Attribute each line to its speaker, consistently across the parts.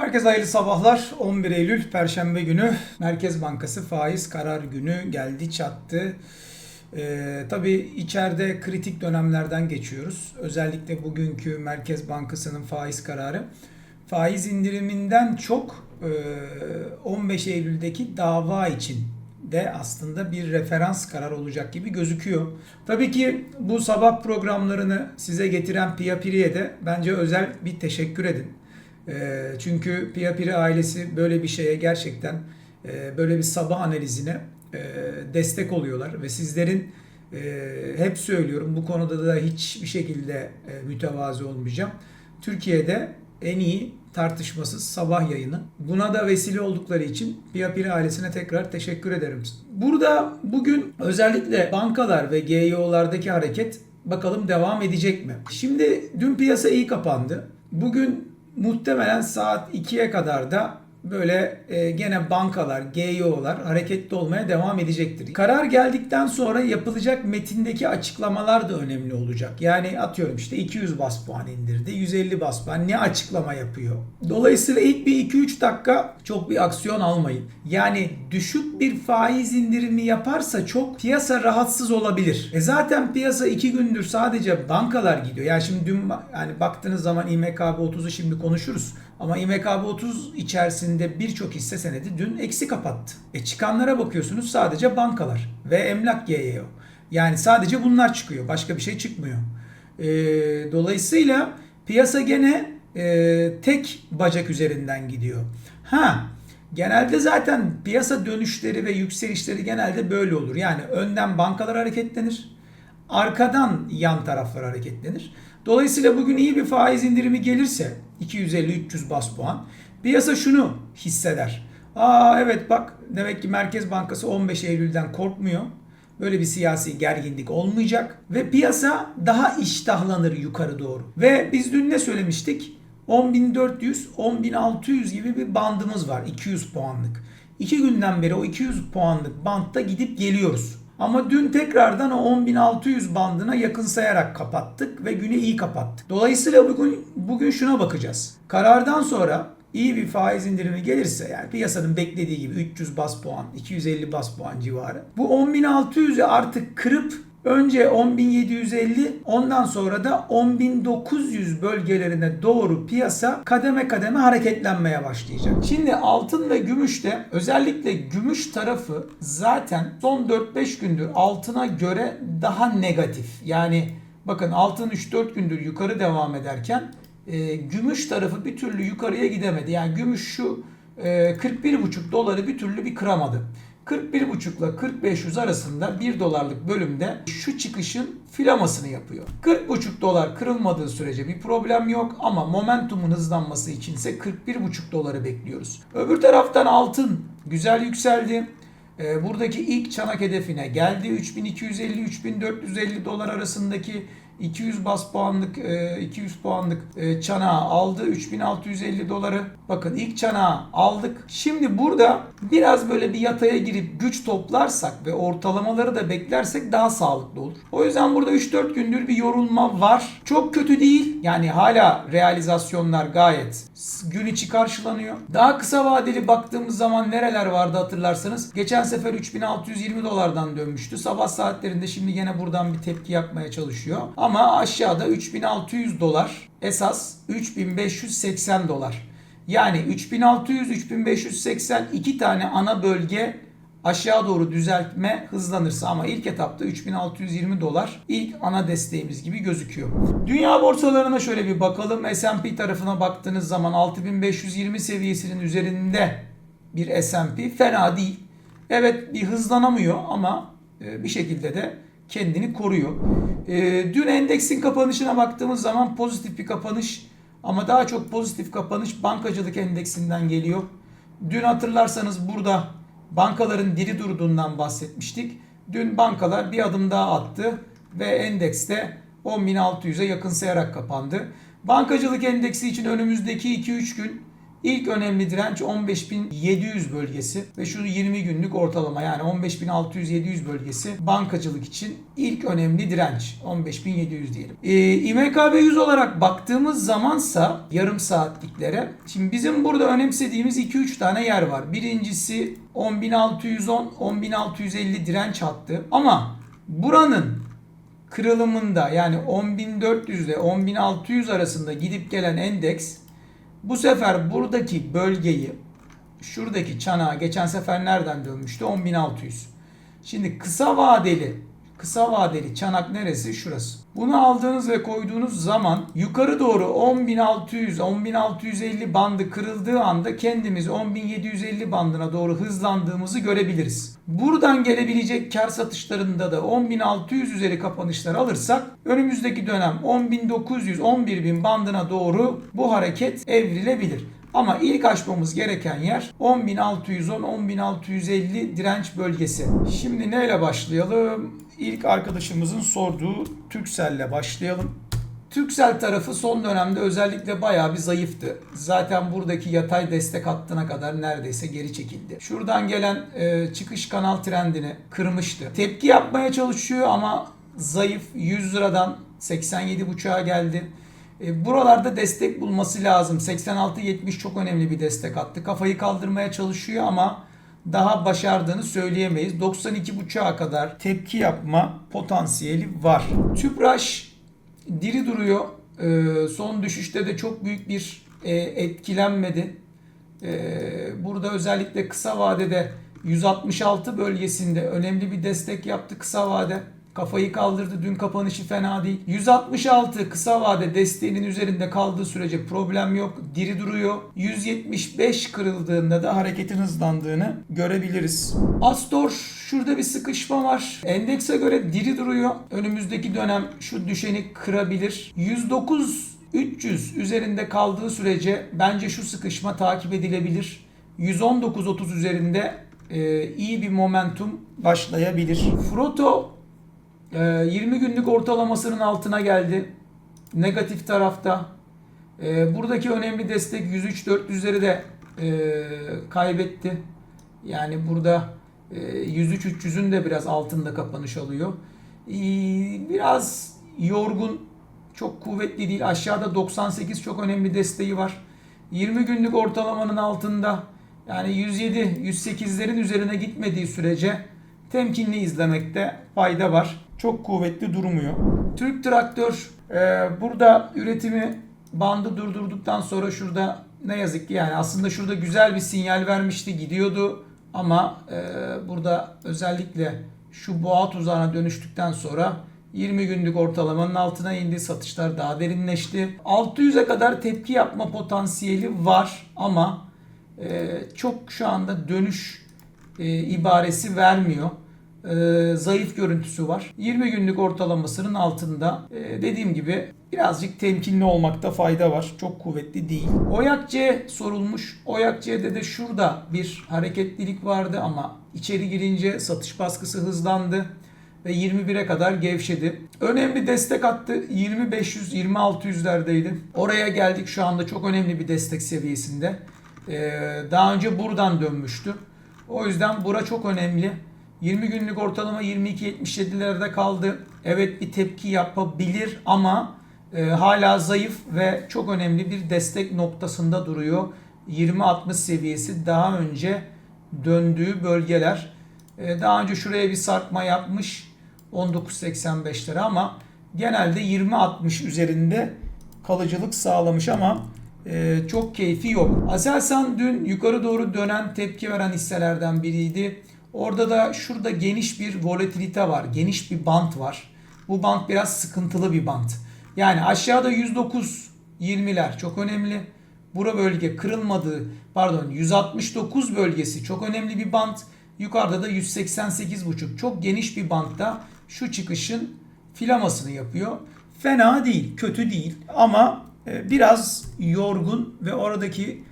Speaker 1: Herkese hayırlı sabahlar. 11 Eylül Perşembe günü Merkez Bankası faiz karar günü geldi çattı. Ee, tabii içeride kritik dönemlerden geçiyoruz. Özellikle bugünkü Merkez Bankası'nın faiz kararı faiz indiriminden çok e, 15 Eylül'deki dava için de aslında bir referans karar olacak gibi gözüküyor. Tabii ki bu sabah programlarını size getiren Pia Piri'ye de bence özel bir teşekkür edin. E, Çünkü Pia Piri ailesi böyle bir şeye gerçekten e, böyle bir sabah analizine e, destek oluyorlar ve sizlerin e, hep söylüyorum bu konuda da hiçbir şekilde mütevazi olmayacağım. Türkiye'de en iyi tartışmasız sabah yayını. Buna da vesile oldukları için Pia Piri ailesine tekrar teşekkür ederim. Burada bugün özellikle bankalar ve GEO'lardaki hareket bakalım devam edecek mi? Şimdi dün piyasa iyi kapandı. Bugün muhtemelen saat 2'ye kadar da böyle e, gene bankalar, GEO'lar hareketli olmaya devam edecektir. Karar geldikten sonra yapılacak metindeki açıklamalar da önemli olacak. Yani atıyorum işte 200 bas puan indirdi, 150 bas puan ne açıklama yapıyor? Dolayısıyla ilk bir 2-3 dakika çok bir aksiyon almayın. Yani düşük bir faiz indirimi yaparsa çok piyasa rahatsız olabilir. E zaten piyasa 2 gündür sadece bankalar gidiyor. Yani şimdi dün yani baktığınız zaman İMKB 30'u şimdi konuşuruz. Ama İMKB 30 içerisinde birçok hisse senedi dün eksi kapattı. E çıkanlara bakıyorsunuz sadece bankalar ve emlak GYO. Yani sadece bunlar çıkıyor. Başka bir şey çıkmıyor. E, dolayısıyla piyasa gene e, tek bacak üzerinden gidiyor. Ha genelde zaten piyasa dönüşleri ve yükselişleri genelde böyle olur. Yani önden bankalar hareketlenir. Arkadan yan taraflar hareketlenir. Dolayısıyla bugün iyi bir faiz indirimi gelirse 250-300 bas puan piyasa şunu hisseder. Aa evet bak demek ki Merkez Bankası 15 Eylül'den korkmuyor. Böyle bir siyasi gerginlik olmayacak ve piyasa daha iştahlanır yukarı doğru. Ve biz dün ne söylemiştik? 10.400, 10.600 gibi bir bandımız var 200 puanlık. İki günden beri o 200 puanlık bantta gidip geliyoruz. Ama dün tekrardan o 10.600 bandına yakınsayarak kapattık ve günü iyi kapattık. Dolayısıyla bugün bugün şuna bakacağız. Karardan sonra iyi bir faiz indirimi gelirse yani piyasanın beklediği gibi 300 bas puan, 250 bas puan civarı. Bu 10.600'ü artık kırıp önce 10.750 ondan sonra da 10.900 bölgelerine doğru piyasa kademe kademe hareketlenmeye başlayacak. Şimdi altın ve gümüşte özellikle gümüş tarafı zaten son 4-5 gündür altına göre daha negatif. Yani bakın altın 3-4 gündür yukarı devam ederken e, gümüş tarafı bir türlü yukarıya gidemedi. Yani gümüş şu e, 41,5 doları bir türlü bir kıramadı. 41,5 ile 4500 arasında 1 dolarlık bölümde şu çıkışın filamasını yapıyor. 40,5 dolar kırılmadığı sürece bir problem yok ama momentumun hızlanması içinse 41,5 doları bekliyoruz. Öbür taraftan altın güzel yükseldi. Ee, Buradaki ilk çanak hedefine geldi. 3250-3450 dolar arasındaki 200 bas puanlık 200 puanlık e, çanağı aldı 3650 doları. Bakın ilk çanağı aldık. Şimdi burada biraz böyle bir yataya girip güç toplarsak ve ortalamaları da beklersek daha sağlıklı olur. O yüzden burada 3-4 gündür bir yorulma var. Çok kötü değil. Yani hala realizasyonlar gayet gün içi karşılanıyor. Daha kısa vadeli baktığımız zaman nereler vardı hatırlarsanız. Geçen sefer 3620 dolardan dönmüştü. Sabah saatlerinde şimdi yine buradan bir tepki yapmaya çalışıyor. Ama aşağıda 3600 dolar esas 3580 dolar. Yani 3600-3580 iki tane ana bölge aşağı doğru düzeltme hızlanırsa ama ilk etapta 3620 dolar ilk ana desteğimiz gibi gözüküyor. Dünya borsalarına şöyle bir bakalım. S&P tarafına baktığınız zaman 6520 seviyesinin üzerinde bir S&P fena değil. Evet bir hızlanamıyor ama e, bir şekilde de kendini koruyor. E, dün endeksin kapanışına baktığımız zaman pozitif bir kapanış ama daha çok pozitif kapanış bankacılık endeksinden geliyor. Dün hatırlarsanız burada bankaların diri durduğundan bahsetmiştik. Dün bankalar bir adım daha attı ve endekste 10.600'e yakınsayarak kapandı. Bankacılık endeksi için önümüzdeki 2-3 gün İlk önemli direnç 15.700 bölgesi ve şu 20 günlük ortalama yani 15.600-700 bölgesi bankacılık için ilk önemli direnç 15.700 diyelim. Ee, İMKB 100 olarak baktığımız zamansa yarım saatliklere şimdi bizim burada önemsediğimiz 2-3 tane yer var. Birincisi 10.610 10.650 direnç hattı ama buranın kırılımında yani 10.400 ile 10.600 arasında gidip gelen endeks bu sefer buradaki bölgeyi şuradaki çanağa geçen sefer nereden dönmüştü? 10.600. Şimdi kısa vadeli kısa vadeli çanak neresi? Şurası. Bunu aldığınız ve koyduğunuz zaman yukarı doğru 10.600 10.650 bandı kırıldığı anda kendimiz 10.750 bandına doğru hızlandığımızı görebiliriz. Buradan gelebilecek kar satışlarında da 10.600 üzeri kapanışlar alırsak önümüzdeki dönem 10.900 11.000 bandına doğru bu hareket evrilebilir. Ama ilk açmamız gereken yer 10.610-10.650 direnç bölgesi. Şimdi neyle başlayalım? İlk arkadaşımızın sorduğu Türkcell'le başlayalım. Türksel tarafı son dönemde özellikle bayağı bir zayıftı. Zaten buradaki yatay destek hattına kadar neredeyse geri çekildi. Şuradan gelen e, çıkış kanal trendini kırmıştı. Tepki yapmaya çalışıyor ama zayıf 100 liradan 87.5'a geldi. E, buralarda destek bulması lazım. 86-70 çok önemli bir destek attı. Kafayı kaldırmaya çalışıyor ama daha başardığını söyleyemeyiz. 92.5'a kadar tepki yapma potansiyeli var. Tüpraş diri duruyor. E, son düşüşte de çok büyük bir e, etkilenmedi. E, burada özellikle kısa vadede 166 bölgesinde önemli bir destek yaptı kısa vade. Kafayı kaldırdı. Dün kapanışı fena değil. 166 kısa vade desteğinin üzerinde kaldığı sürece problem yok. Diri duruyor. 175 kırıldığında da hareketin hızlandığını görebiliriz. Astor şurada bir sıkışma var. Endekse göre diri duruyor. Önümüzdeki dönem şu düşeni kırabilir. 109 300 üzerinde kaldığı sürece bence şu sıkışma takip edilebilir. 119.30 üzerinde e, iyi bir momentum başlayabilir. Froto 20 günlük ortalamasının altına geldi. Negatif tarafta. Ee, buradaki önemli destek 103-400'leri de e, kaybetti. Yani burada e, 103-300'ün de biraz altında kapanış alıyor. Ee, biraz yorgun, çok kuvvetli değil. Aşağıda 98 çok önemli desteği var. 20 günlük ortalamanın altında yani 107-108'lerin üzerine gitmediği sürece temkinli izlemekte fayda var. Çok kuvvetli durmuyor. Türk Traktör e, burada üretimi bandı durdurduktan sonra şurada ne yazık ki yani aslında şurada güzel bir sinyal vermişti gidiyordu ama e, burada özellikle şu boğa tuzağına dönüştükten sonra 20 günlük ortalamanın altına indi. Satışlar daha derinleşti. 600'e kadar tepki yapma potansiyeli var ama e, çok şu anda dönüş e, ibaresi vermiyor. E, zayıf görüntüsü var. 20 günlük ortalamasının altında. E, dediğim gibi birazcık temkinli olmakta fayda var. Çok kuvvetli değil. Oyak C sorulmuş. Oyak C'de de şurada bir hareketlilik vardı ama içeri girince satış baskısı hızlandı ve 21'e kadar gevşedi. Önemli destek attı. 2500 2600'lerdeydi. Oraya geldik şu anda çok önemli bir destek seviyesinde. Ee, daha önce buradan dönmüştü. O yüzden bura çok önemli. 20 günlük ortalama 22.77'lerde kaldı. Evet bir tepki yapabilir ama e, hala zayıf ve çok önemli bir destek noktasında duruyor. 20-60 seviyesi daha önce döndüğü bölgeler. E, daha önce şuraya bir sarkma yapmış 19.85'lere ama genelde 20-60 üzerinde kalıcılık sağlamış ama e, çok keyfi yok. Aselsan dün yukarı doğru dönen tepki veren hisselerden biriydi. Orada da şurada geniş bir volatilite var. Geniş bir bant var. Bu bant biraz sıkıntılı bir bant. Yani aşağıda 109 20'ler çok önemli. Bura bölge kırılmadığı pardon 169 bölgesi çok önemli bir bant. Yukarıda da 188,5 çok geniş bir bantta şu çıkışın filamasını yapıyor. Fena değil, kötü değil ama e, biraz yorgun ve oradaki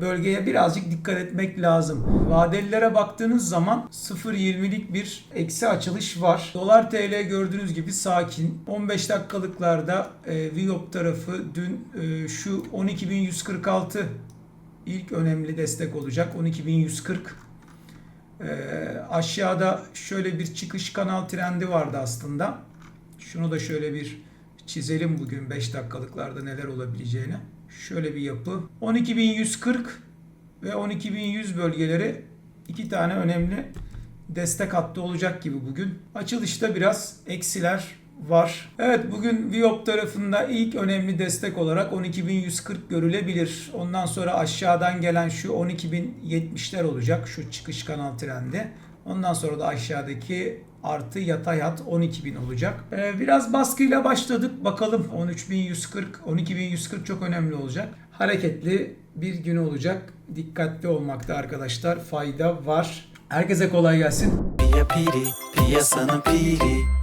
Speaker 1: bölgeye birazcık dikkat etmek lazım. Vadelilere baktığınız zaman 0.20'lik bir eksi açılış var. Dolar TL gördüğünüz gibi sakin. 15 dakikalıklarda e, Viop tarafı dün e, şu 12.146 ilk önemli destek olacak 12.140. Ee, aşağıda şöyle bir çıkış kanal trendi vardı aslında. Şunu da şöyle bir çizelim bugün 5 dakikalıklarda neler olabileceğini. Şöyle bir yapı. 12.140 ve 12.100 bölgeleri iki tane önemli destek hattı olacak gibi bugün. Açılışta biraz eksiler var. Evet bugün Viop tarafında ilk önemli destek olarak 12.140 görülebilir. Ondan sonra aşağıdan gelen şu 12.070'ler olacak. Şu çıkış kanal trendi. Ondan sonra da aşağıdaki artı yatay hat 12.000 olacak. Ee, biraz baskıyla başladık. Bakalım 13.140, 12.140 çok önemli olacak. Hareketli bir gün olacak. Dikkatli olmakta arkadaşlar fayda var. Herkese kolay gelsin.
Speaker 2: Piyasanın piri